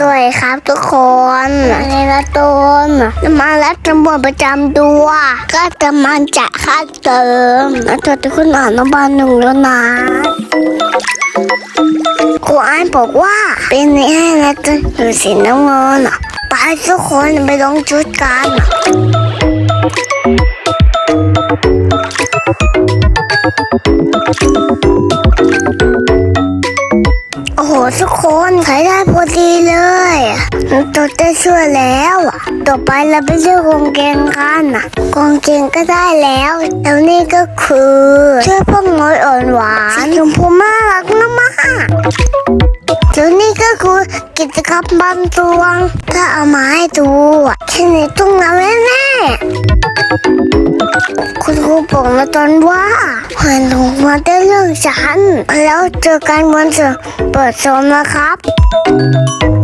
สวัสดีครับทุกคนในละตูนจะมารับตำรวจประจำตัว ก็จะมาจ่ายค่าเติมแล้วตัวทุกคนอ่านนบานหนึ่งแล้วนะครูอ้านบอกว่าเป็นนี้ให้นะตูนอยู่สีน้ำเงินอะไปทุกคนไปลงชุดกัน ทุกคนใช้ได้พอดีเลยตัวได้ช่วยแล้วต่อไปเราไปเลือกกางเกงกันนะกางเกงก็ได้แล้วแล้วนี่ก็คือช่วยพวกน้อยอ่อนหวานชมพูมากรักมากแล้วนี่ก็คือกิจกรรมบางตวงถ้าเอามาให้ดูแค่นี้ต้องนำแน่ๆคุณ ครูบอกมาตอนว่าหันลงมาได้เรื่องฉัน แล้วเจอกันวันเสาร์เปิดโซมนะครับ